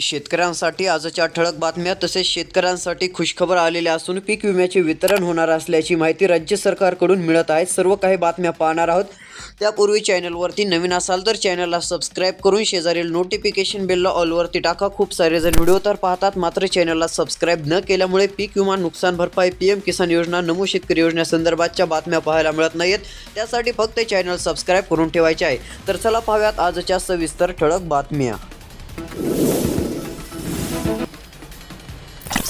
शेतकऱ्यांसाठी आजच्या ठळक बातम्या तसेच शेतकऱ्यांसाठी खुशखबर आलेल्या असून पीक विम्याचे वितरण होणार असल्याची माहिती राज्य सरकारकडून मिळत आहे. सर्व काही बातम्या पाहणार आहोत. त्यापूर्वी चॅनलवरती नवीन असाल तर चॅनलला सबस्क्राईब करून शेजारील नोटिफिकेशन बेलला ऑलवरती टाका. खूप सारे जण व्हिडिओ तर पाहतात मात्र चॅनलला सबस्क्राईब न केल्यामुळे पीक विमा नुकसान भरपाई पी एम किसान योजना नमो शेतकरी योजनेसंदर्भातच्या बातम्या पाहायला मिळत नाहीत त्यासाठी फक्त चॅनल सबस्क्राईब करून ठेवायचे आहे. तर चला पाहूयात आजच्या सविस्तर ठळक बातम्या.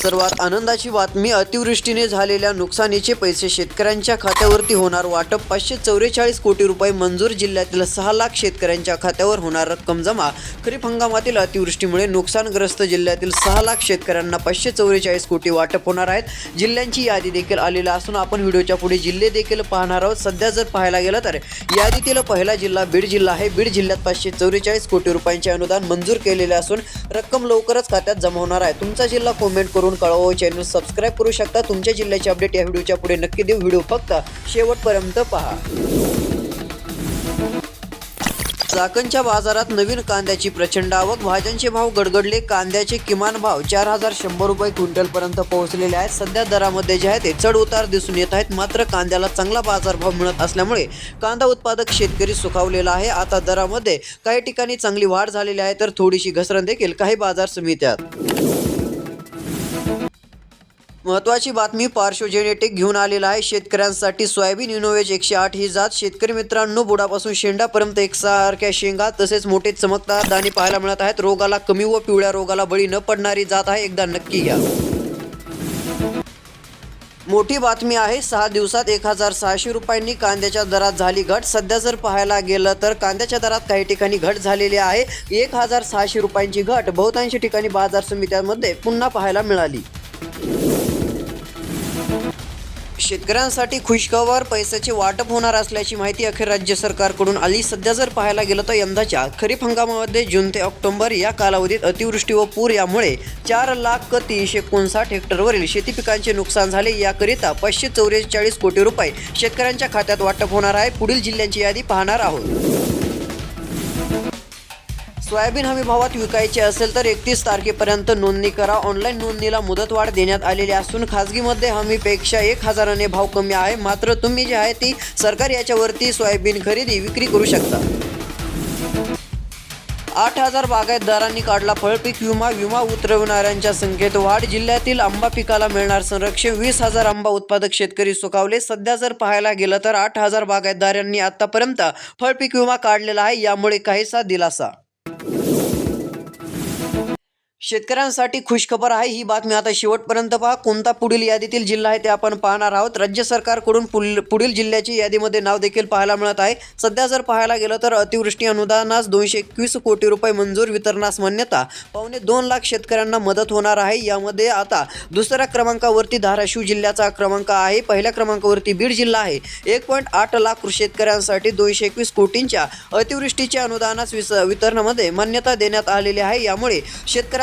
सर्वात आनंदाची बातमी अतिवृष्टीने झालेल्या नुकसानीचे पैसे शेतकऱ्यांच्या खात्यावरती होणार वाटप पाचशे चौवेचाळीस कोटी रुपये मंजूर जिल्ह्यातील सहा लाख शेतकऱ्यांच्या खात्यावर होणार रक्कम जमा खरीप हंगामातील अतिवृष्टीमुळे नुकसानग्रस्त जिल्ह्यातील सहा लाख शेतकऱ्यांना पाचशे चौवेचाळीस कोटी वाटप होणार आहेत. जिल्ह्यांची यादी देखील आलेली असून आपण व्हिडिओच्या पुढे जिल्हे देखील पाहणार आहोत. सध्या जर पाहायला गेलं तर यादीतील पहिला जिल्हा बीड जिल्हा आहे. बीड जिल्ह्यात पाचशे चौवेचाळीस कोटी रुपयांचे अनुदान मंजूर केलेले असून रक्कम लवकरच खात्यात जमा होणार आहे. तुमचा जिल्हा कमेंट करून कळवा चॅनल सबस्क्राईब करू शकता. तुमच्या जिल्ह्याचे अपडेट या व्हिडिओच्या पुढे नक्की देऊ. व्हिडिओ फक्त शेवटपर्यंत पहा. चाकणच्या बाजारात नवीन कांद्याची प्रचंड आवक. भाज्यांचे भाव गडगडले. कांद्याचे किमान भाव चार हजार शंभर रुपये क्विंटलपर्यंत पोहोचलेले आहेत. सध्या दरामध्ये जे आहे ते चढ उतार दिसून येत आहेत. मात्र कांद्याला चांगला बाजारभाव मिळत असल्यामुळे कांदा उत्पादक शेतकरी सुखावलेला आहे. आता दरामध्ये काही ठिकाणी चांगली वाढ झालेली आहे तर थोडीशी घसरण देखील काही बाजार समित्यात. महत्वाची बातमी पार्श्वजेनेटिक घेऊन आलेला आहे. शेतकऱ्यांसाठी सोयाबीन इनोवेज एकशे आठ ही जात. शेतकरी मित्रांनो बुडापासून शेंडापर्यंत एकसारख्या शेंगा तसेच मोठे चमकदार दाणे पाहायला मिळत आहेत. रोगाला कमी व पिवळ्या रोगाला बळी न पडणारी जात आहे. एकदा नक्की घ्या. मोठी बातमी आहे सहा दिवसात एक हजार सहाशे रुपयांनी कांद्याच्या दरात झाली घट. सध्या जर पाहायला गेलं तर कांद्याच्या दरात काही ठिकाणी घट झालेली आहे. एक हजार सहाशे रुपयांची घट. बहुतांशी ठिकाणी बाजार समित्यांमध्ये पुन्हा पाहायला मिळाली. शेतकऱ्यांसाठी खुशखबर पैशाचे वाटप होणार असल्याची माहिती अखेर राज्य सरकारकडून आली. सध्या जर पाहायला गेलं तर यंदाच्या खरीप हंगामामध्ये जून ते ऑक्टोबर या कालावधीत अतिवृष्टी व पूर यामुळे चार लाख तीनशे एकोणसाठ हेक्टरवरील शेती पिकांचे नुकसान झाले. याकरिता पाचशे चौवेचाळीस कोटी रुपये शेतकऱ्यांच्या खात्यात वाटप होणार आहे. पुढील जिल्ह्यांची यादी पाहणार आहोत. सोयाबीन हमी भावात विकायचे असेल तर एकतीस तारखेपर्यंत नोंदणी करा. ऑनलाईन नोंदणीला मुदतवाढ देण्यात आलेली असून खाजगीमध्ये हमीपेक्षा एक हजाराने भाव कमी आहे. मात्र तुम्ही जी आहे ती सरकार याच्यावरती सोयाबीन खरेदी विक्री करू शकता. आठ हजार बागायतदारांनी काढला फळपीक विमा विमा उतरवणाऱ्यांच्या संख्येत वाढ. जिल्ह्यातील आंबा पिकाला मिळणार संरक्षण वीस हजार आंबा उत्पादक शेतकरी सुखावले सध्या जर पाहायला गेलं तर आठ हजार बागायतदारांनी आतापर्यंत फळपीक विमा काढलेला आहे. यामुळे काहीसा दिलासा. शेतकऱ्यांसाठी खुशखबर आहे ही बातमी आता शेवटपर्यंत पहा. कोणता पुढील यादीतील जिल्हा आहे ते आपण पाहणार आहोत. राज्य सरकारकडून पुल- पुढील जिल्ह्याची यादीमध्ये नाव देखील पाहायला मिळत आहे. सध्या जर पाहायला गेलं तर अतिवृष्टी अनुदानास दोनशे एकवीस कोटी रुपये मंजूर वितरणास मान्यता. पावणे दोन लाख शेतकऱ्यांना मदत होणार आहे. यामध्ये आता दुसऱ्या क्रमांकावरती धाराशिव जिल्ह्याचा क्रमांक आहे. पहिल्या क्रमांकावरती बीड जिल्हा आहे. एक पॉईंट आठ लाख शेतकऱ्यांसाठी दोनशे एकवीस कोटींच्या अतिवृष्टीच्या अनुदानास विस वितरणामध्ये मान्यता देण्यात आलेली आहे. यामुळे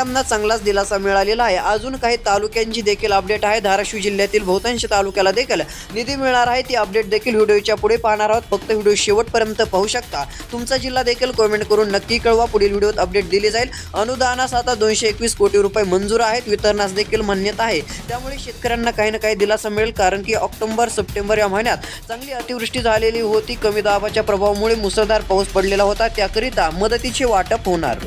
शेतकऱ्यांना चांगलाच दिलासा मिळालेला आहे. अजून काही तालुक्यांची देखील अपडेट आहे. धाराशिव जिल्ह्यातील बहुतांश तालुक्याला देखील निधी मिळणार आहे. ती अपडेट देखील व्हिडिओच्या पुढे पाहणार आहोत. फक्त व्हिडिओ शेवटपर्यंत पाहू शकता. तुमचा जिल्हा देखील कमेंट करून नक्की कळवा. पुढील व्हिडिओत अपडेट दिली जाईल. अनुदानास आता दोनशे एकवीस कोटी रुपये मंजूर आहेत. वितरणास देखील मान्यता आहे. त्यामुळे शेतकऱ्यांना काही ना काही दिलासा मिळेल. कारण की ऑक्टोबर सप्टेंबर या महिन्यात चांगली अतिवृष्टी झालेली होती. कमी दाबाच्या प्रभावामुळे मुसळधार पाऊस पडलेला होता. त्याकरिता मदतीचे वाटप होणार.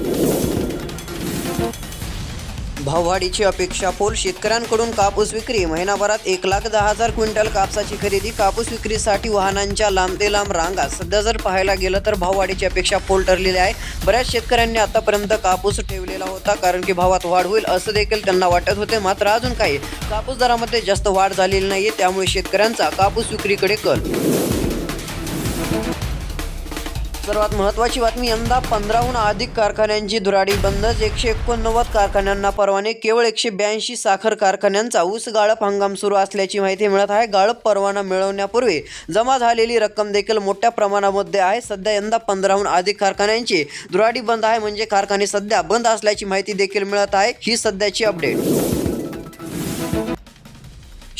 भाववाढीची अपेक्षा पोल शेतकऱ्यांकडून कापूस विक्री. महिनाभरात एक लाख दहा हजार क्विंटल कापसाची खरेदी कापूस विक्रीसाठी वाहनांच्या लांब ते लांब रांगा. सध्या जर पाहायला गेलं तर भाववाढीची अपेक्षा पोल ठरलेली आहे. बऱ्याच शेतकऱ्यांनी आतापर्यंत कापूस ठेवलेला होता कारण की भावात वाढ होईल असं देखील त्यांना वाटत होते. मात्र अजून काही. कापूस दरामध्ये जास्त वाढ झालेली नाही त्यामुळे शेतकऱ्यांचा कापूस विक्रीकडे कल. सर्वात महत्त्वाची बातमी यंदा पंधराहून अधिक कारखान्यांची धुराडी बंदच एकशे एकोणनव्वद कारखान्यांना परवाने केवळ एकशे ब्याऐंशी साखर कारखान्यांचा ऊस गाळप हंगाम सुरू असल्याची माहिती मिळत आहे. गाळप परवाना मिळवण्यापूर्वी जमा झालेली रक्कम देखील मोठ्या प्रमाणामध्ये आहे. सध्या यंदा पंधराहून अधिक कारखान्यांची धुराडी बंद आहे. म्हणजे कारखाने सध्या बंद असल्याची माहिती देखील मिळत आहे. ही सध्याची अपडेट.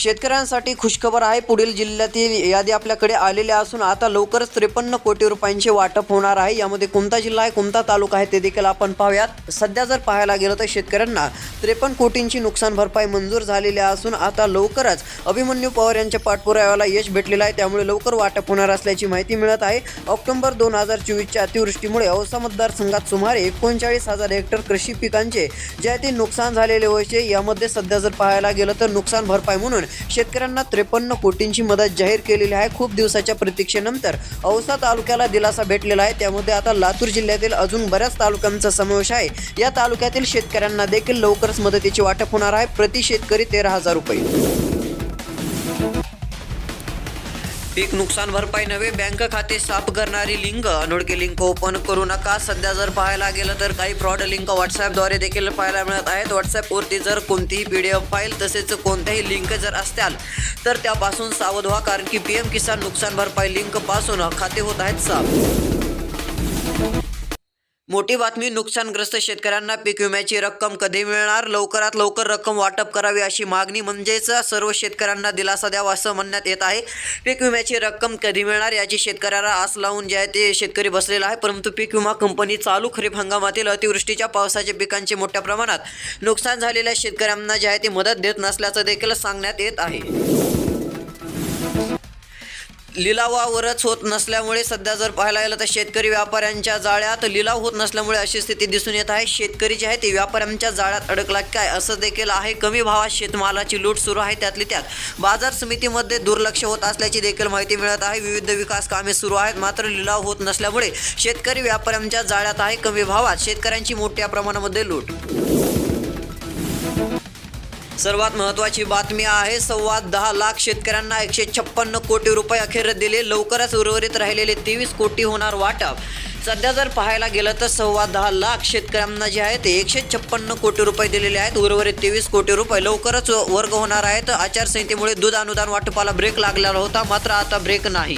शेतकऱ्यांसाठी खुशखबर आहे. पुढील जिल्ह्यातील यादी आपल्याकडे आलेल्या असून आता लवकरच त्रेपन्न कोटी रुपयांचे वाटप होणार आहे. यामध्ये कोणता जिल्हा आहे कोणता तालुका आहे ते देखील आपण पाहूयात. सध्या जर पाहायला गेलं तर शेतकऱ्यांना त्रेपन्न कोटींची नुकसान भरपाई मंजूर झालेली असून आता लवकरच अभिमन्यू पवार यांच्या पाठपुराव्याला यश भेटलेलं आहे. त्यामुळे लवकर वाटप होणार असल्याची माहिती मिळत आहे. ऑक्टोबर दोन हजार चोवीसच्या अतिवृष्टीमुळे औसा मतदारसंघात सुमारे एकोणचाळीस हजार हेक्टर कृषी पिकांचे जे आहे ते नुकसान झालेले होते यामध्ये सध्या जर पाहायला गेलं तर नुकसान भरपाई म्हणून शेतकऱ्यांना त्रेपन्न कोटींची मदत जाहीर केलेली आहे. खूप दिवसाच्या प्रतीक्षेनंतर औसा तालुक्याला दिलासा भेटलेला आहे. त्यामध्ये आता लातूर जिल्ह्यातील अजून बऱ्याच तालुक्यांचा समावेश आहे. या तालुक्यातील शेतकऱ्यांना देखील लवकरच मदतीची वाटप होणार आहे. प्रति शेतकरी तेरा हजार रुपये. पीक नुकसान भरपाई नव्हे बँक खाते साफ करणारी लिंक अनोळखी लिंक ओपन करू नका. सध्या जर पाहायला गेलं तर काही फ्रॉड लिंक व्हॉट्सॲपद्वारे देखील पाहायला मिळत आहेत. व्हॉट्सॲपवरती जर कोणतीही पी डी एफ फाईल तसेच कोणत्याही लिंक जर असत्याल तर त्यापासून सावध व्हा कारण की पी एम किसान नुकसान भरपाई लिंकपासून खाते होत आहेत साफ. मोठी बातमी नुकसानग्रस्त शेतकऱ्यांना पीक विम्याची रक्कम कधी मिळणार? लवकरात लवकर रक्कम वाटप करावी अशी मागणी म्हणजेच सर्व शेतकऱ्यांना दिलासा द्यावा असं म्हणण्यात येत आहे. पीक विम्याची रक्कम कधी मिळणार याची शेतकऱ्याला आस लावून जे आहे ते शेतकरी बसलेला आहे. परंतु पीक विमा कंपनी चालू खरीप हंगामातील अतिवृष्टीच्या पावसाच्या पिकांचे मोठ्या प्रमाणात नुकसान झालेल्या शेतकऱ्यांना जे आहे ते मदत देत नसल्याचं देखील सांगण्यात येत आहे. लिलावावरच होत नसल्यामुळे सध्या जर पाहायला गेलं तर शेतकरी व्यापाऱ्यांच्या जाळ्यात लिलाव होत नसल्यामुळे अशी स्थिती दिसून येत आहे. शेतकरी जे आहे ते व्यापाऱ्यांच्या जाळ्यात अडकला काय असं देखील आहे. कमी भावात शेतमालाची लूट सुरू आहे त्यातली त्यात. बाजार समितीमध्ये दुर्लक्ष होत असल्याची देखील माहिती मिळत आहे. विविध विकास कामे सुरू आहेत. मात्र लिलाव होत नसल्यामुळे शेतकरी व्यापाऱ्यांच्या जाळ्यात आहे कमी भावात. शेतकऱ्यांची मोठ्या प्रमाणामध्ये लूट. सर्वात महत्त्वाची बातमी आहे सव्वा दहा लाख शेतकऱ्यांना एकशे छप्पन्न कोटी रुपये अखेर दिले. लवकरच उर्वरित राहिलेले तेवीस कोटी होणार वाटप. सध्या जर पाहायला गेलं तर सव्वा दहा लाख शेतकऱ्यांना जे आहे ते एकशे छप्पन्न कोटी रुपये दिलेले आहेत. उर्वरित तेवीस कोटी रुपये लवकरच वर्ग होणार आहेत. आचारसंहितेमुळे दूध अनुदान वाटपाला ब्रेक लागलेला होता मात्र आता ब्रेक नाही.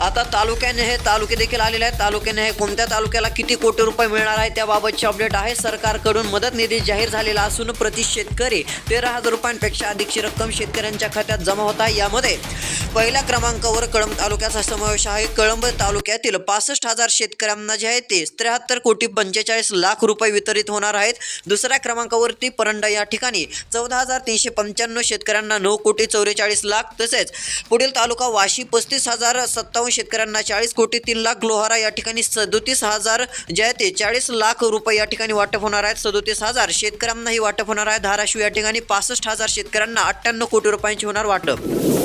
आता तालुक्याने हे तालुके देखील आलेले आहेत. तालुक्याने हे कोणत्या तालुक्याला किती कोटी रुपये मिळणार आहे त्याबाबतची अपडेट आहे. सरकारकडून मदत निधी जाहीर झालेला असून प्रति शेतकरी तेरा हजार रुपयांपेक्षा अधिकची रक्कम शेतकऱ्यांच्या खात्यात जमा होत आहे. यामध्ये पहिल्या क्रमांकावर कळंब तालुक्याचा समावेश आहे. कळंब तालुक्यातील पासष्ट हजार शेतकऱ्यांना जे आहे ते त्र्याहत्तर कोटी पंचेचाळीस लाख रुपये वितरित होणार आहेत. दुसऱ्या क्रमांकावरती परंडा या ठिकाणी चौदा हजार तीनशे पंच्याण्णव शेतकऱ्यांना नऊ कोटी चौवेचाळीस लाख तसेच पुढील तालुका वाशी पस्तीस हजार सत्तावन्न शेतकऱ्यांना चाळीस कोटी तीन लाख लोहारा या ठिकाणी सदोतीस हजार जे आहे ते चाळीस लाख रुपये या ठिकाणी वाटप होणार आहेत. सदोतीस हजार शेतकऱ्यांनाही वाटप होणार आहे. धाराशिव या ठिकाणी पासष्ट हजार शेतकऱ्यांना अठ्ठ्याण्णव कोटी रुपयांची होणार वाटप.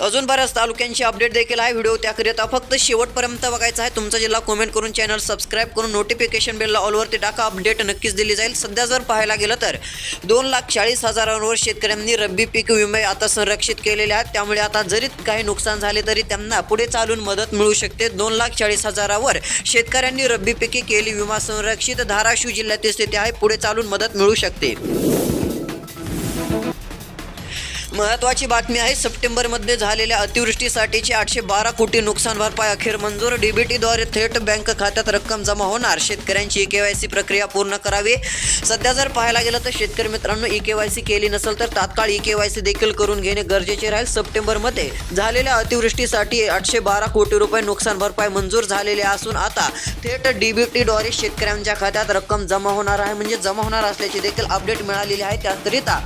अजून बऱ्याच तालुक्यांची अपडेट देखील आहे. व्हिडिओ त्याकरिता फक्त शेवटपर्यंत बघायचा आहे. तुमचा जिल्हा कमेंट करून चॅनल सबस्क्राईब करून नोटिफिकेशन बेलला ऑलवरती टाका. अपडेट नक्कीच दिली जाईल. सध्या जर पाहायला गेलं तर दोन लाख चाळीस हजारांवर शेतकऱ्यांनी रब्बी पीक विमे आता संरक्षित केलेले आहेत. त्यामुळे आता जरी काही नुकसान झाले तरी त्यांना पुढे चालून मदत मिळू शकते. दोन लाख चाळीस हजारावर शेतकऱ्यांनी रब्बी पिके केली. विमा संरक्षित धाराशिव जिल्ह्यातील स्थिती आहे. पुढे चालून मदत मिळू शकते. महत्वाची बातमी आहे सप्टेंबरमध्ये झालेल्या अतिवृष्टीसाठीचे आठशे बारा कोटी नुकसान भरपाई अखेर मंजूर. डीबीटीद्वारे थेट बँक खात्यात रक्कम जमा होणार. शेतकऱ्यांची ई के वाय सी प्रक्रिया पूर्ण करावी. सध्या जर पाहायला गेलं तर शेतकरी मित्रांनो ई के वाय सी केली नसेल तर तात्काळ ई के वाय सी देखील करून घेणे गरजेचे राहील. सप्टेंबरमध्ये झालेल्या अतिवृष्टीसाठी आठशे बारा कोटी रुपये नुकसान भरपाई मंजूर झालेले असून आता थेट डीबीटीद्वारे शेतकऱ्यांच्या खात्यात रक्कम जमा होणार आहे. म्हणजे जमा होणार असल्याची देखील अपडेट मिळालेली आहे. त्याकरिता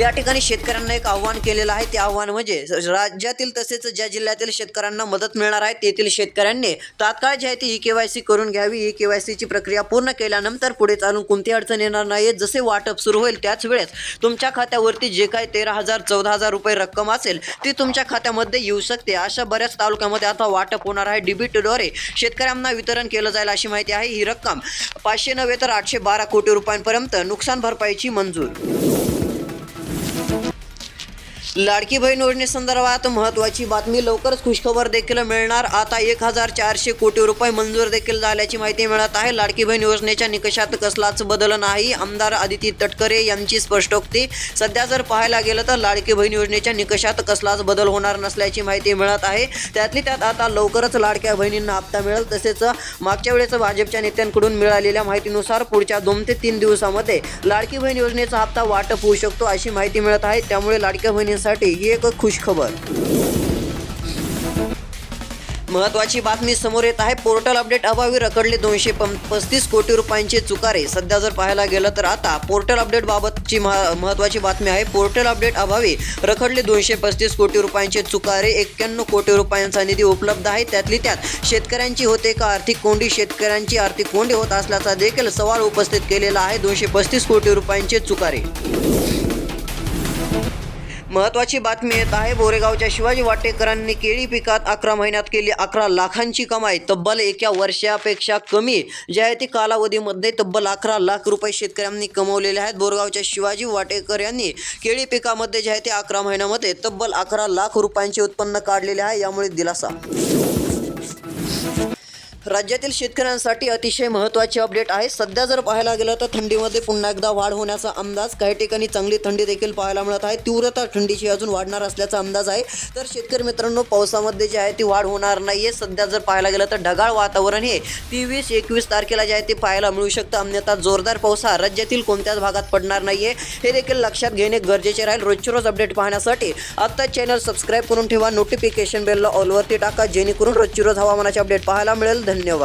या ठिकाणी शेतकऱ्यांना एक आव्हान केलेलं आहे. ते आव्हान म्हणजे राज्यातील तसेच ज्या जिल्ह्यातील शेतकऱ्यांना मदत मिळणार आहे तेथील शेतकऱ्यांनी तात्काळ जी आहे ती ई के वाय सी करून घ्यावी. ई के वाय सीची प्रक्रिया पूर्ण केल्यानंतर पुढे चालून कोणती अडचण येणार नाही. जसे वाटप सुरू होईल त्याच वेळेस तुमच्या खात्यावरती जे काही तेरा हजार चौदा हजार रुपये रक्कम असेल ती तुमच्या खात्यामध्ये येऊ शकते. अशा बऱ्याच तालुक्यामध्ये आता वाटप होणार आहे. डीबीटीद्वारे शेतकऱ्यांना वितरण केलं जाईल अशी माहिती आहे. ही रक्कम पाचशे नव्हे तर आठशे बारा कोटी रुपयांपर्यंत नुकसान भरपाईची मंजूर. लाडकी बहीण योजनेसंदर्भात महत्त्वाची बातमी. लवकरच खुशखबर देखील मिळणार. आता एक हजार चारशे कोटी रुपये मंजूर देखील झाल्याची माहिती मिळत आहे. लाडकी बहीण योजनेच्या निकषात कसलाच बदल नाही. आमदार आदिती तटकरे यांची स्पष्टोक्ती. सध्या जर पाहायला गेलं तर लाडकी बहीण योजनेच्या निकषात कसलाच बदल होणार नसल्याची माहिती मिळत आहे. त्यातली त्यात आता लवकरच लाडक्या बहिणींना हप्ता मिळेल. तसेच मागच्या वेळेस भाजपच्या नेत्यांकडून मिळालेल्या माहितीनुसार पुढच्या दोन ते तीन दिवसामध्ये लाडकी बहीण योजनेचा हप्ता वाटप होऊ शकतो अशी माहिती मिळत आहे. त्यामुळे लाडक्या बहिणींसाठी ही एक खुशखबर. महत्वाची बातमी समोर येत आहे. पोर्टल अपडेट अभावी रखडले दोनशे पस्तीस कोटी रुपयांचे चुकारे. सध्या जर पाहायला गेलं तर आता पोर्टल अपडेट बाबतची मह महत्वाची बातमी आहे. पोर्टल अपडेट अभावी रखडले दोनशे पस्तीस कोटी रुपयांचे चुकारे. एक्क्याण्णव कोटी रुपयांचा निधी उपलब्ध आहे. त्यातली त्यात शेतकऱ्यांची होते का आर्थिक कोंडी? शेतकऱ्यांची आर्थिक कोंडी होत असल्याचा देखील सवाल उपस्थित केलेला आहे. दोनशे पस्तीस कोटी रुपयांचे चुकारे. महत्वाची बातमी येत आहे बोरेगावच्या शिवाजी वाटेकरांनी केळी पिकात अकरा महिन्यात केली अकरा लाखांची कमाई. तब्बल एका वर्षापेक्षा कमी. जे आहे ती कालावधीमध्ये तब्बल अकरा लाख रुपये शेतकऱ्यांनी कमवलेले आहेत. बोरगावच्या शिवाजी वाटेकर यांनी केळी पिकामध्ये जे आहे ते अकरा महिन्यामध्ये तब्बल अकरा लाख रुपयांचे उत्पन्न काढलेले आहे. यामुळे दिलासा. राज्यातील शेतकऱ्यांसाठी अतिशय महत्त्वाचे अपडेट आहे. सध्या जर पाहायला गेलं तर थंडीमध्ये पुन्हा एकदा वाढ होण्याचा अंदाज. काही ठिकाणी चांगली थंडी देखील पाहायला मिळत आहे. तीव्रता थंडीची अजून वाढणार असल्याचा अंदाज आहे. तर शेतकरी मित्रांनो पावसामध्ये जे आहे ती वाढ होणार नाही आहे सध्या जर पाहायला गेलं तर ढगाळ वातावरण हे तेवीस एकवीस तारखेला जे आहे ते पाहायला मिळू शकतं. अन्यथा जोरदार पाऊस हा राज्यातील कोणत्याच भागात पडणार नाही आहे हे देखील लक्षात घेणे गरजेचे राहील. रोजचे रोज अपडेट पाहण्यासाठी आत्ता चॅनल सबस्क्राईब करून ठेवा. नोटिफिकेशन बेलला ऑलवरती टाका. जेणेकरून रोजची रोज हवामानाचे अपडेट पाहायला मिळेल. धन्यवाद